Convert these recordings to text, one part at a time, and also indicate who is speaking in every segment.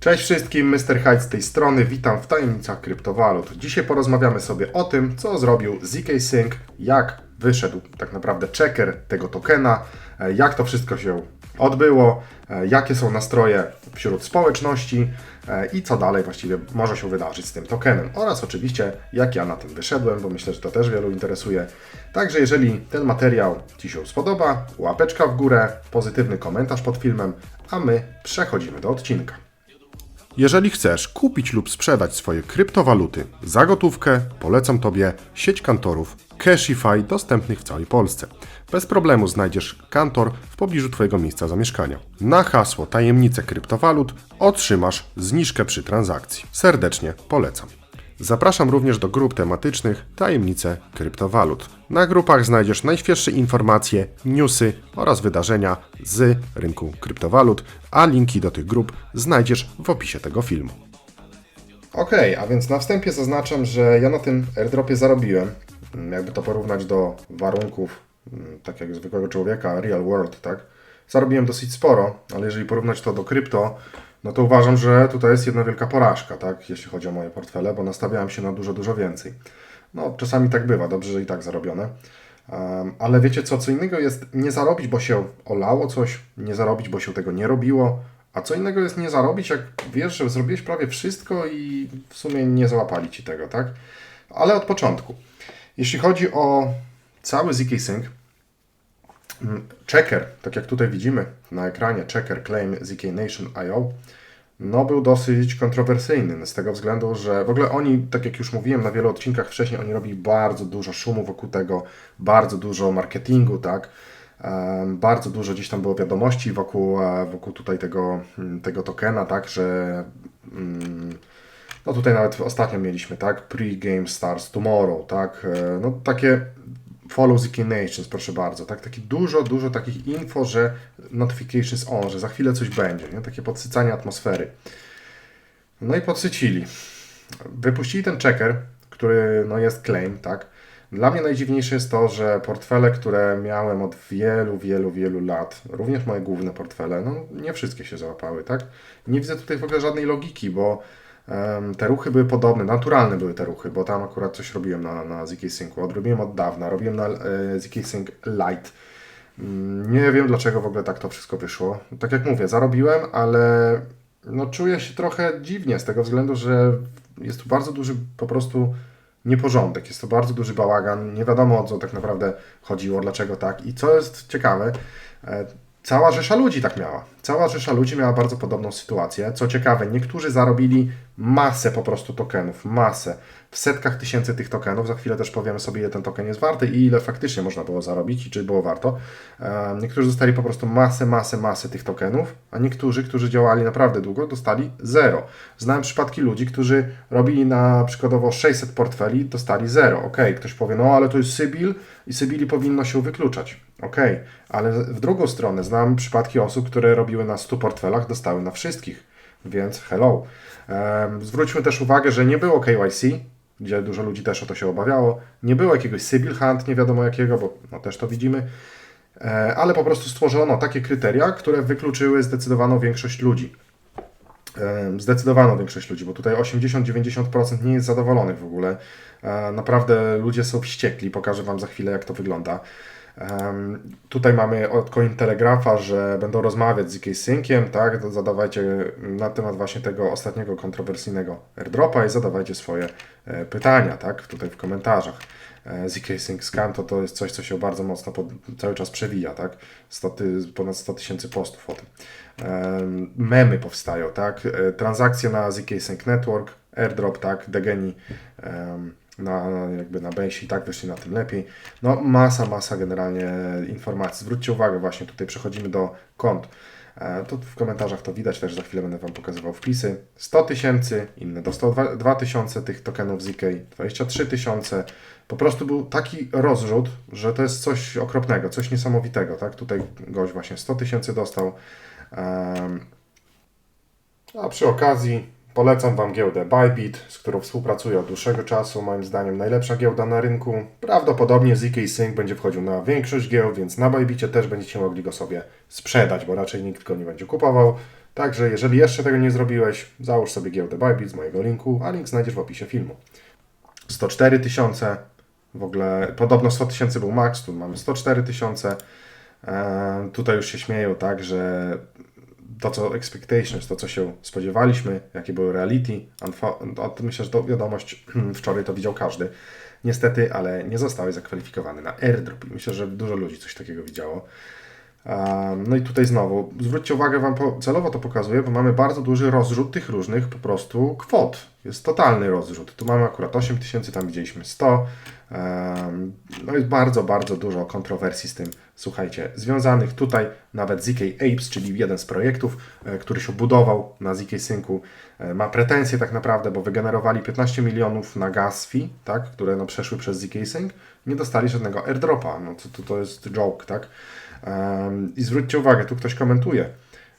Speaker 1: Cześć wszystkim, Mr. Hyde z tej strony, witam w tajemnicach kryptowalut. Dzisiaj porozmawiamy sobie o tym, co zrobił ZK Sync, jak wyszedł tak naprawdę checker tego tokena, e, jak to wszystko się odbyło, e, jakie są nastroje wśród społeczności e, i co dalej właściwie może się wydarzyć z tym tokenem. Oraz oczywiście, jak ja na tym wyszedłem, bo myślę, że to też wielu interesuje. Także jeżeli ten materiał Ci się spodoba, łapeczka w górę, pozytywny komentarz pod filmem, a my przechodzimy do odcinka. Jeżeli chcesz kupić lub sprzedać swoje kryptowaluty za gotówkę, polecam Tobie sieć kantorów Cashify dostępnych w całej Polsce. Bez problemu znajdziesz kantor w pobliżu Twojego miejsca zamieszkania. Na hasło tajemnice kryptowalut otrzymasz zniżkę przy transakcji. Serdecznie polecam. Zapraszam również do grup tematycznych Tajemnice kryptowalut. Na grupach znajdziesz najświeższe informacje, newsy oraz wydarzenia z rynku kryptowalut, a linki do tych grup znajdziesz w opisie tego filmu. Ok, a więc na wstępie zaznaczam, że ja na tym airdropie zarobiłem. Mm, Jakby to porównać do warunków, mm, tak jak zwykłego człowieka, real world, tak? Zarobiłem dosyć sporo, ale jeżeli porównać to do krypto, no to uważam, że tutaj jest jedna wielka porażka, tak? Jeśli chodzi o moje portfele, bo nastawiałem się na dużo, dużo więcej. No, czasami tak bywa, dobrze, że i tak zarobione. Um, ale wiecie co, co innego jest nie zarobić, bo się olało coś, nie zarobić, bo się tego nie robiło, a co innego jest nie zarobić, jak wiesz, że zrobiłeś prawie wszystko i w sumie nie załapali Ci tego, tak? Ale od początku. Jeśli chodzi o cały ZK Sync, checker, tak jak tutaj widzimy na ekranie, checker claim ZK Nation IO, no był dosyć kontrowersyjny z tego względu, że w ogóle oni, tak jak już mówiłem na wielu odcinkach wcześniej, oni robili bardzo dużo szumu wokół tego, bardzo dużo marketingu, tak? Bardzo dużo gdzieś tam było wiadomości wokół, e, wokół tutaj tego, mm, tego tokena, tak, że mm, no tutaj nawet ostatnio mieliśmy, tak, pre-game stars tomorrow, tak, e, no takie follow Nations, proszę bardzo, tak, takie dużo, dużo takich info, że notifications on, że za chwilę coś będzie, nie, takie podsycanie atmosfery. No i podsycili. Wypuścili ten checker, który no jest claim, tak. Dla mnie najdziwniejsze jest to, że portfele, które miałem od wielu, wielu, wielu lat, również moje główne portfele, no nie wszystkie się załapały, tak? Nie widzę tutaj w ogóle żadnej logiki, bo te ruchy były podobne, naturalne były te ruchy, bo tam akurat coś robiłem na, na ZK Syncu, odrobiłem od dawna, robiłem na e, ZK Sync Lite. Mm, Nie wiem dlaczego w ogóle tak to wszystko wyszło. Tak jak mówię, zarobiłem, ale no czuję się trochę dziwnie z tego względu, że jest tu bardzo duży po prostu nieporządek, jest to bardzo duży bałagan, nie wiadomo o co tak naprawdę chodziło, dlaczego tak. I co jest ciekawe, e, cała rzesza ludzi tak miała. Cała rzesza ludzi miała bardzo podobną sytuację. Co ciekawe, niektórzy zarobili masę po prostu tokenów, masę. W setkach tysięcy tych tokenów, za chwilę też powiemy sobie, ile ten token jest warty i ile faktycznie można było zarobić i czy było warto. E, Niektórzy dostali po prostu masę, masę, masę tych tokenów, a niektórzy, którzy działali naprawdę długo, dostali zero. Znałem przypadki ludzi, którzy robili na przykładowo 600 portfeli, dostali zero. Ok, ktoś powie, no ale to jest Sybil i Sybili powinno się wykluczać. Ok, ale w drugą stronę znam przypadki osób, które robiły na 100 portfelach, dostały na wszystkich, więc hello. Zwróćmy też uwagę, że nie było KYC, gdzie dużo ludzi też o to się obawiało. Nie było jakiegoś Sybil Hunt, nie wiadomo jakiego, bo no, też to widzimy. E, ale po prostu stworzono takie kryteria, które wykluczyły zdecydowaną większość ludzi. Zdecydowaną większość ludzi, bo tutaj 80-90% nie jest zadowolonych w ogóle. E, Naprawdę ludzie są wściekli, pokażę Wam za chwilę, jak to wygląda. Tutaj mamy od Cointelegrafa, że będą rozmawiać z ZK Synciem, tak? Zadawajcie na temat właśnie tego ostatniego kontrowersyjnego airdropa i zadawajcie swoje e, pytania, tak? Tutaj w komentarzach. E, ZK Sync Scan to, to jest coś, co się bardzo mocno pod, cały czas przewija, tak? 100 ty, ponad 100 tysięcy postów o tym. Em, Memy powstają, tak? E, Transakcje na ZK Sync Network, airdrop, tak? Degeni em, na, jakby na Base i tak wyszli na tym lepiej. No masa, masa generalnie informacji. Zwróćcie uwagę, właśnie tutaj przechodzimy do kont. E, To w komentarzach to widać, też za chwilę będę Wam pokazywał wpisy. 100 tysięcy, inne do 102 tysiące tych tokenów ZK, 23 tysiące. Po prostu był taki rozrzut, że to jest coś okropnego, coś niesamowitego. Tak? Tutaj gość właśnie 100 tysięcy dostał. A przy okazji polecam Wam giełdę Bybit, z którą współpracuję od dłuższego czasu. Moim zdaniem najlepsza giełda na rynku. Prawdopodobnie ZK Sync będzie wchodził na większość giełd, więc na Bybicie też będziecie mogli go sobie sprzedać, bo raczej nikt go nie będzie kupował. Także jeżeli jeszcze tego nie zrobiłeś, załóż sobie giełdę Bybit z mojego linku, a link znajdziesz w opisie filmu. 104 tysiące, w ogóle podobno 100 tysięcy był max, tu mamy 104 tysiące. Eee, tutaj już się śmieją, tak, że to co expectations, to co się spodziewaliśmy, jakie były reality, myślę, że to wiadomość wczoraj to widział każdy. Niestety, ale nie zostały zakwalifikowane na airdrop i myślę, że dużo ludzi coś takiego widziało. Um, No i tutaj znowu, zwróćcie uwagę, Wam celowo to pokazuję, bo mamy bardzo duży rozrzut tych różnych po prostu kwot. Jest totalny rozrzut. Tu mamy akurat 8 tysięcy, tam widzieliśmy 100. Um, No jest bardzo, bardzo dużo kontrowersji z tym, słuchajcie, związanych tutaj nawet ZK Apes, czyli jeden z projektów, e, który się budował na ZK Syncu, e, ma pretensje tak naprawdę, bo wygenerowali 15 milionów na gas fee, tak, które no przeszły przez ZK Sync, nie dostali żadnego airdropa, no to, to, to jest joke, tak. Um, I zwróćcie uwagę, tu ktoś komentuje.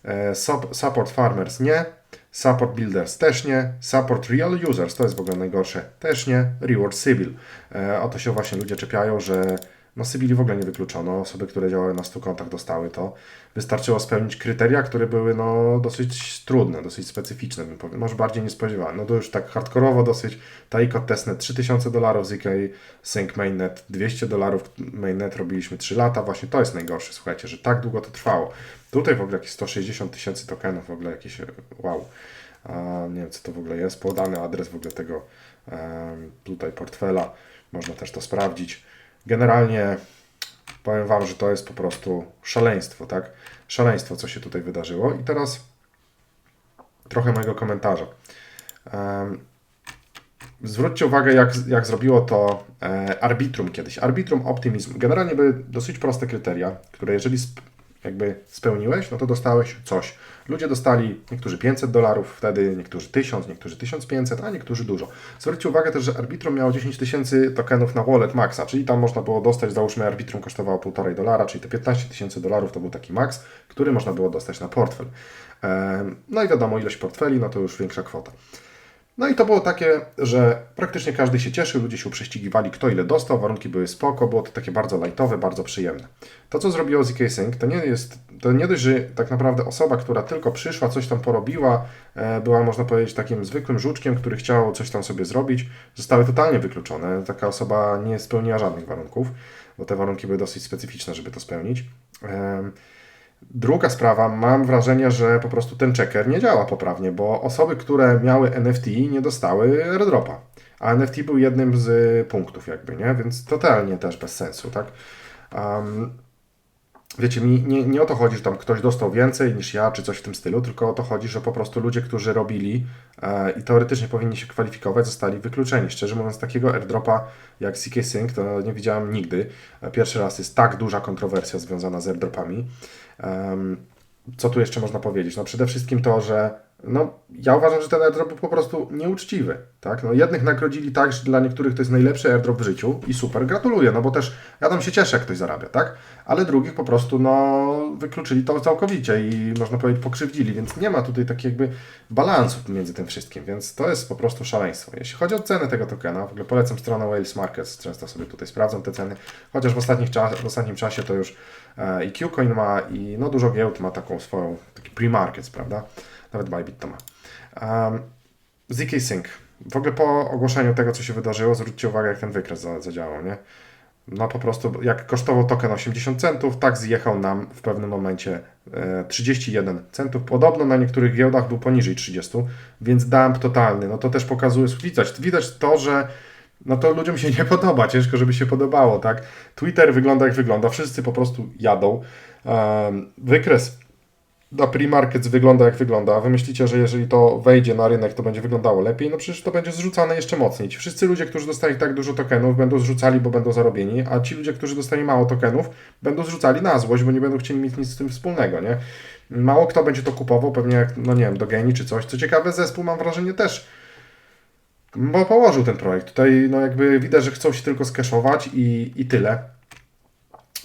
Speaker 1: E, sup- support farmers nie, support builders też nie, support real users to jest w ogóle najgorsze też nie, reward civil. E, o to się właśnie ludzie czepiają, że no cywili w ogóle nie wykluczono, osoby, które działały na 100 kontach dostały to. Wystarczyło spełnić kryteria, które były no dosyć trudne, dosyć specyficzne, bym powiedział, może bardziej niespodziewane. No to już tak hardkorowo dosyć, Taiko Testnet 3000 dolarów, ZK Sync Mainnet 200 dolarów, Mainnet robiliśmy 3 lata, właśnie to jest najgorsze, słuchajcie, że tak długo to trwało. Tutaj w ogóle jakieś 160 tysięcy tokenów, w ogóle jakieś, wow, A, nie wiem co to w ogóle jest, podany adres w ogóle tego tutaj portfela, można też to sprawdzić. Generalnie powiem Wam, że to jest po prostu szaleństwo, tak? Szaleństwo, co się tutaj wydarzyło. I teraz trochę mojego komentarza. Zwróćcie uwagę, jak, jak zrobiło to e, Arbitrum kiedyś. Arbitrum Optimism. Generalnie były dosyć proste kryteria, które jeżeli jakby spełniłeś, no to dostałeś coś. Ludzie dostali niektórzy 500 dolarów wtedy, niektórzy 1000, niektórzy 1500, a niektórzy dużo. Zwróćcie uwagę też, że Arbitrum miało 10 tysięcy tokenów na wallet maxa, czyli tam można było dostać, załóżmy Arbitrum kosztowało 1,5 dolara, czyli te 15 tysięcy dolarów to był taki max, który można było dostać na portfel. Em, No i wiadomo, ilość portfeli, no to już większa kwota. No i to było takie, że praktycznie każdy się cieszył, ludzie się prześcigiwali, kto ile dostał, warunki były spoko, było to takie bardzo lightowe, bardzo przyjemne. To, co zrobiło ZK Sync, to nie jest, to nie dość, że tak naprawdę osoba, która tylko przyszła, coś tam porobiła, e, była, można powiedzieć, takim zwykłym żuczkiem, który chciał coś tam sobie zrobić, zostały totalnie wykluczone. Taka osoba nie spełniła żadnych warunków, bo te warunki były dosyć specyficzne, żeby to spełnić. Druga sprawa, mam wrażenie, że po prostu ten checker nie działa poprawnie, bo osoby, które miały NFT nie dostały airdropa, a NFT był jednym z punktów jakby, nie? Więc totalnie też bez sensu, tak? Um, wiecie, mi nie, nie o to chodzi, że tam ktoś dostał więcej niż ja, czy coś w tym stylu, tylko o to chodzi, że po prostu ludzie, którzy robili e, i teoretycznie powinni się kwalifikować, zostali wykluczeni. Szczerze mówiąc, takiego airdropa jak CK Sync to nie widziałem nigdy. E, Pierwszy raz jest tak duża kontrowersja związana z airdropami. Co tu jeszcze można powiedzieć? No przede wszystkim to, że no, ja uważam, że ten airdrop był po prostu nieuczciwy. Tak? No, jednych nagrodzili tak, że dla niektórych to jest najlepszy airdrop w życiu i super, gratuluję, no bo też ja tam się cieszę, jak ktoś zarabia, tak? Ale drugich po prostu no, wykluczyli to całkowicie i można powiedzieć pokrzywdzili, więc nie ma tutaj takiego jakby balansu między tym wszystkim, więc to jest po prostu szaleństwo. Jeśli chodzi o cenę tego tokena, w ogóle polecam stronę Wales Markets, często sobie tutaj sprawdzam te ceny, chociaż w, ostatnich czas, w ostatnim czasie to już e, i Qcoin ma i no dużo giełd ma taką swoją, taki pre-markets, prawda? Nawet Bybit to ma. Um, ZK Sync. W ogóle po ogłoszeniu tego, co się wydarzyło, zwróćcie uwagę, jak ten wykres za- zadziałał, nie? No po prostu, jak kosztował token 80 centów, tak zjechał nam w pewnym momencie e, 31 centów. Podobno na niektórych giełdach był poniżej 30, więc dump totalny. No to też pokazuje, widać, widać to, że no to ludziom się nie podoba, ciężko, żeby się podobało, tak? Twitter wygląda jak wygląda, wszyscy po prostu jadą. Wykres na pre-markets wygląda jak wygląda, a wy myślicie, że jeżeli to wejdzie na rynek, to będzie wyglądało lepiej, no przecież to będzie zrzucane jeszcze mocniej. Ci wszyscy ludzie, którzy dostali tak dużo tokenów, będą zrzucali, bo będą zarobieni, a ci ludzie, którzy dostali mało tokenów, będą zrzucali na złość, bo nie będą chcieli mieć nic z tym wspólnego, nie? Mało kto będzie to kupował, pewnie jak, no nie wiem, do Geni czy coś. Co ciekawe, zespół mam wrażenie też bo położył ten projekt. Tutaj no jakby widać, że chcą się tylko skeszować i, i tyle.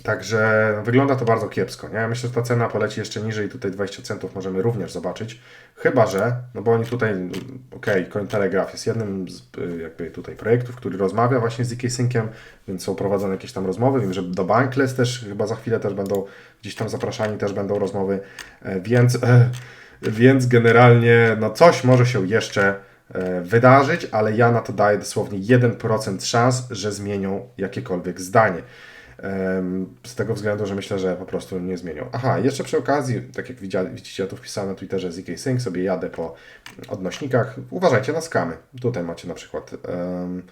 Speaker 1: Także wygląda to bardzo kiepsko. Nie? Myślę, że ta cena poleci jeszcze niżej. Tutaj 20 centów możemy również zobaczyć. Chyba, że, no bo oni tutaj, okej, okay, Cointelegraph jest jednym z y, jakby tutaj projektów, który rozmawia właśnie z ZK Synciem, więc są prowadzone jakieś tam rozmowy. Wiem, że do Bankless też chyba za chwilę też będą gdzieś tam zapraszani, też będą rozmowy, E, więc e, Więc generalnie no coś może się jeszcze e, wydarzyć, ale ja na to daję dosłownie 1% szans, że zmienią jakiekolwiek zdanie. Z tego względu, że myślę, że po prostu nie zmienią. Aha, jeszcze przy okazji, tak jak widzicie, ja tu wpisałem na Twitterze ZK Sync, sobie jadę po odnośnikach. Uważajcie na skamy. Tutaj macie na przykład. em,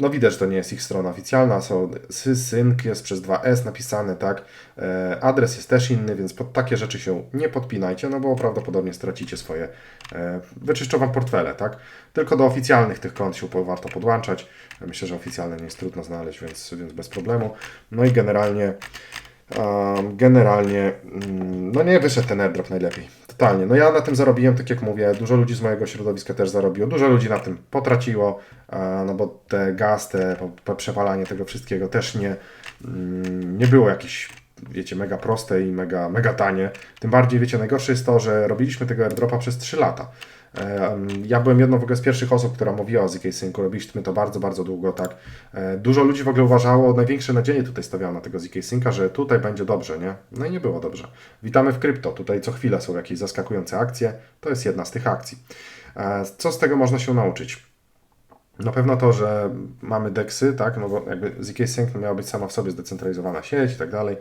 Speaker 1: no widać, że to nie jest ich strona oficjalna, są sync jest przez 2S napisane, tak, e, adres jest też inny, więc pod takie rzeczy się nie podpinajcie, no bo prawdopodobnie stracicie swoje, e, wyczyszczą Wam portfele, tak, tylko do oficjalnych tych kont się warto podłączać, myślę, że oficjalne nie jest trudno znaleźć, więc, więc bez problemu, no i generalnie Um, generalnie, mm, no nie wyszedł ten airdrop najlepiej. Totalnie. No ja na tym zarobiłem, tak jak mówię, dużo ludzi z mojego środowiska też zarobiło, dużo ludzi na tym potraciło, no bo te gaz, te przepalanie tego wszystkiego też nie, mm, nie było jakieś, wiecie, mega proste i mega, mega tanie. Tym bardziej, wiecie, najgorsze jest to, że robiliśmy tego airdropa przez 3 lata. Ja byłem jedną w ogóle z pierwszych osób, która mówiła o ZK Syncu. Robiliśmy to bardzo, bardzo długo, tak. E, Dużo ludzi w ogóle uważało, największe nadzieje tutaj stawiało na tego ZK Synca, że tutaj będzie dobrze, nie? No i nie było dobrze. Witamy w krypto. Tutaj co chwilę są jakieś zaskakujące akcje. To jest jedna z tych akcji. E, Co z tego można się nauczyć? Na pewno to, że mamy DEXy, tak, no bo jakby ZK Sync miała być sama w sobie zdecentralizowana sieć i tak dalej.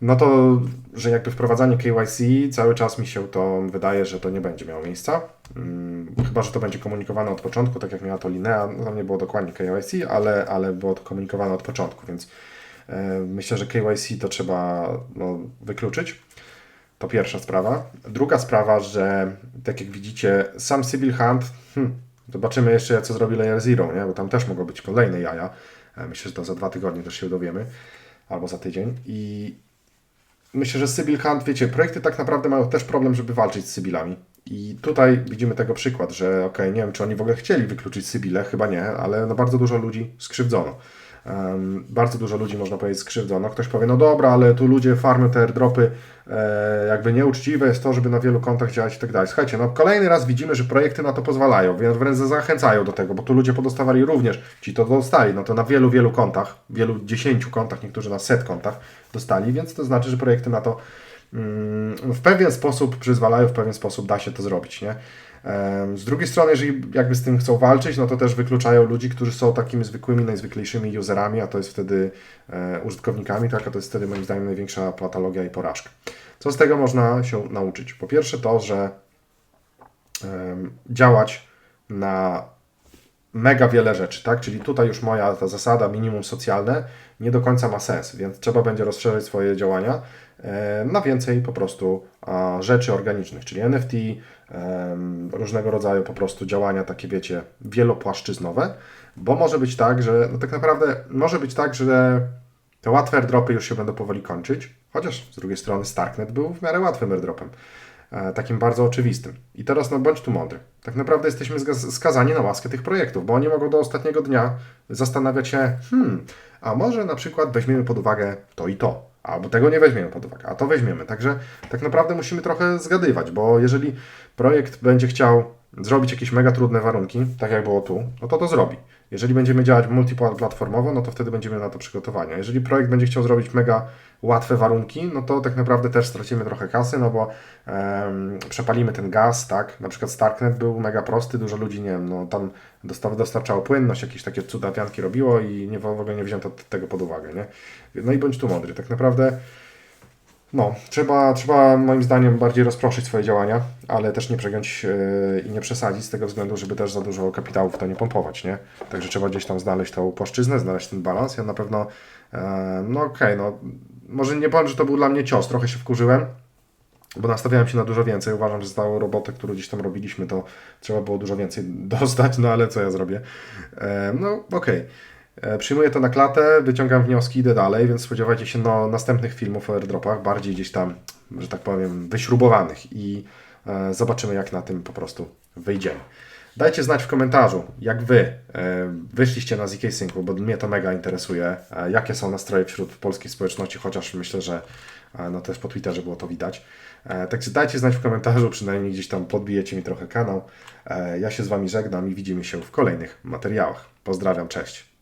Speaker 1: No to, że jakby wprowadzanie KYC cały czas mi się to wydaje, że to nie będzie miało miejsca. Mm, Chyba, że to będzie komunikowane od początku, tak jak miała to Linea. No tam nie było dokładnie KYC, ale, ale było to komunikowane od początku, więc e, myślę, że KYC to trzeba no, wykluczyć. To pierwsza sprawa. Druga sprawa, że tak jak widzicie, sam Sybil Hunt, hmm, zobaczymy jeszcze co zrobi Layer Zero, nie? bo tam też mogą być kolejne jaja. E, Myślę, że to za dwa tygodnie też się dowiemy, albo za tydzień. I myślę, że Sybil Hunt, wiecie, projekty tak naprawdę mają też problem, żeby walczyć z Sybilami. I tutaj widzimy tego przykład, że okej, nie wiem, czy oni w ogóle chcieli wykluczyć Sybile, chyba nie, ale no bardzo dużo ludzi skrzywdzono. Em, bardzo dużo ludzi, można powiedzieć, skrzywdzono. Ktoś powie, no dobra, ale tu ludzie farmią te airdropy, e, jakby nieuczciwe jest to, żeby na wielu kontach działać i tak dalej. Słuchajcie, no kolejny raz widzimy, że projekty na to pozwalają, więc wręcz zachęcają do tego, bo tu ludzie podostawali również, ci to dostali, no to na wielu, wielu kontach, wielu dziesięciu kontach, niektórzy na set kontach dostali, więc to znaczy, że projekty na to mm, w pewien sposób przyzwalają, w pewien sposób da się to zrobić, nie? Z drugiej strony, jeżeli jakby z tym chcą walczyć, no to też wykluczają ludzi, którzy są takimi zwykłymi, najzwyklejszymi userami, a to jest wtedy e, użytkownikami, tak, a to jest wtedy moim zdaniem największa patologia i porażka. Co z tego można się nauczyć? Po pierwsze to, że działać na mega wiele rzeczy, tak? Czyli tutaj już moja ta zasada minimum socjalne nie do końca ma sens, więc trzeba będzie rozszerzyć swoje działania na więcej po prostu rzeczy organicznych, czyli NFT, różnego rodzaju po prostu działania takie, wiecie, wielopłaszczyznowe, bo może być tak, że no tak naprawdę może być tak, że te łatwe airdropy już się będą powoli kończyć, chociaż z drugiej strony Starknet był w miarę łatwym airdropem takim bardzo oczywistym. I teraz no bądź tu mądry. Tak naprawdę jesteśmy skazani na łaskę tych projektów, bo oni mogą do ostatniego dnia zastanawiać się, hmm, a może na przykład weźmiemy pod uwagę to i to, albo tego nie weźmiemy pod uwagę, a to weźmiemy. Także tak naprawdę musimy trochę zgadywać, bo jeżeli projekt będzie chciał zrobić jakieś mega trudne warunki, tak jak było tu, no to to zrobi. Jeżeli będziemy działać multiplatformowo, no to wtedy będziemy na to przygotowani. A Jeżeli projekt będzie chciał zrobić mega łatwe warunki, no to tak naprawdę też stracimy trochę kasy, no bo em, przepalimy ten gaz, tak? Na przykład Starknet był mega prosty, dużo ludzi, nie wiem, no tam dostarczało płynność, jakieś takie cudawianki robiło i nie, w ogóle nie wzięto tego pod uwagę, nie? No i bądź tu mądry. Tak naprawdę no, trzeba, trzeba moim zdaniem bardziej rozproszyć swoje działania, ale też nie przegiąć yy, i nie przesadzić z tego względu, żeby też za dużo kapitału w to nie pompować, nie? Także trzeba gdzieś tam znaleźć tą płaszczyznę, znaleźć ten balans. Ja na pewno, yy, no okej, no może nie powiem, że to był dla mnie cios, trochę się wkurzyłem, bo nastawiałem się na dużo więcej. Uważam, że za tą robotę, którą gdzieś tam robiliśmy, to trzeba było dużo więcej dostać, no ale co ja zrobię? E, no okej. E, Przyjmuję to na klatę, wyciągam wnioski, idę dalej, więc spodziewajcie się no, następnych filmów o airdropach, bardziej gdzieś tam, że tak powiem, wyśrubowanych i e, zobaczymy, jak na tym po prostu wyjdziemy. Dajcie znać w komentarzu, jak Wy e, wyszliście na ZK Syncu, bo mnie to mega interesuje, e, jakie są nastroje wśród polskiej społeczności, chociaż myślę, że e, no też po Twitterze było to widać. E, Także dajcie znać w komentarzu, przynajmniej gdzieś tam podbijecie mi trochę kanał. E, Ja się z Wami żegnam i widzimy się w kolejnych materiałach. Pozdrawiam, cześć.